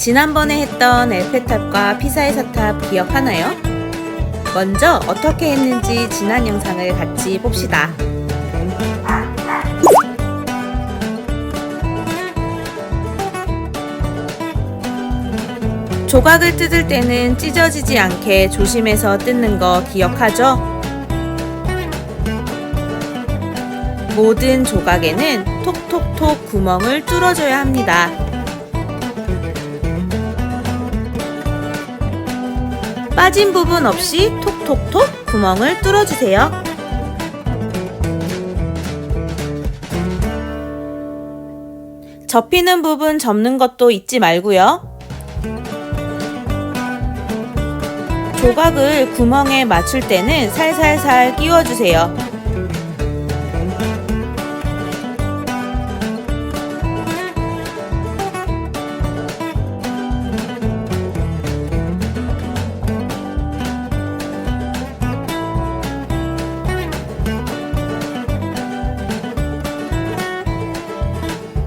지난번에 했던 에펠탑과 피사의 사탑 기억하나요? 먼저 어떻게 했는지 지난 영상을 같이 봅시다. 조각을 뜯을 때는 찢어지지 않게 조심해서 뜯는 거 기억하죠? 모든 조각에는 톡톡톡 구멍을 뚫어줘야 합니다. 빠진 부분 없이 톡톡톡 구멍을 뚫어주세요. 접히는 부분 접는 것도 잊지 말고요. 조각을 구멍에 맞출 때는 살살살 끼워주세요.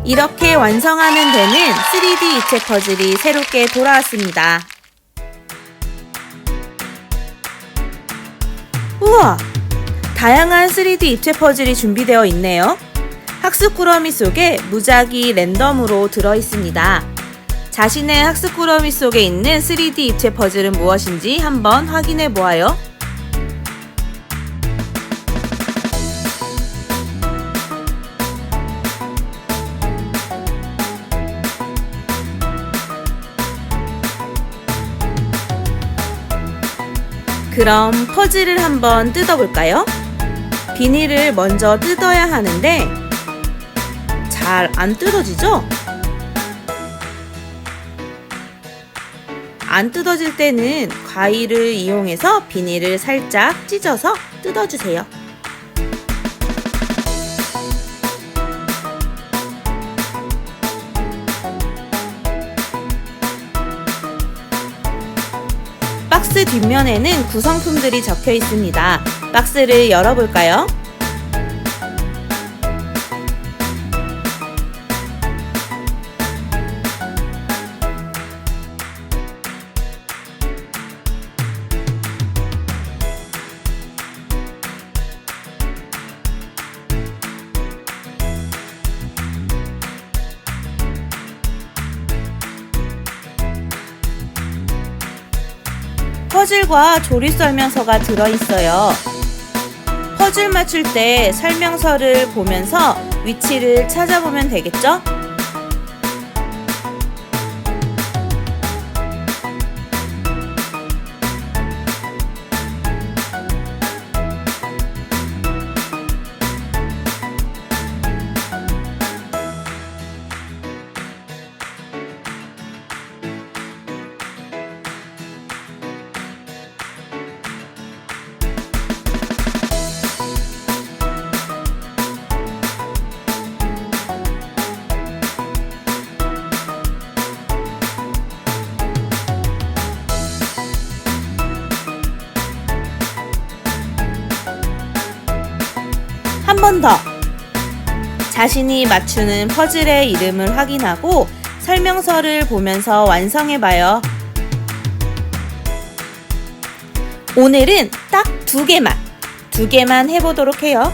이렇게 완성하면 되는 3D 입체 퍼즐이 새롭게 돌아왔습니다. 우와! 다양한 3D 입체 퍼즐이 준비되어 있네요. 학습 꾸러미 속에 무작위 랜덤으로 들어 있습니다. 자신의 학습 꾸러미 속에 있는 3D 입체 퍼즐은 무엇인지 한번 확인해 보아요. 그럼 퍼즐을 한번 뜯어볼까요? 비닐을 먼저 뜯어야 하는데 잘 안 뜯어지죠? 안 뜯어질 때는 가위를 이용해서 비닐을 살짝 찢어서 뜯어주세요. 박스 뒷면에는 구성품들이 적혀 있습니다. 박스를 열어볼까요? 퍼즐과 조립 설명서가 들어있어요. 퍼즐 맞출 때 설명서를 보면서 위치를 찾아보면 되겠죠? 한 번 더. 자신이 맞추는 퍼즐의 이름을 확인하고 설명서를 보면서 완성해봐요. 오늘은 딱 두 개만, 두 개만 해보도록 해요.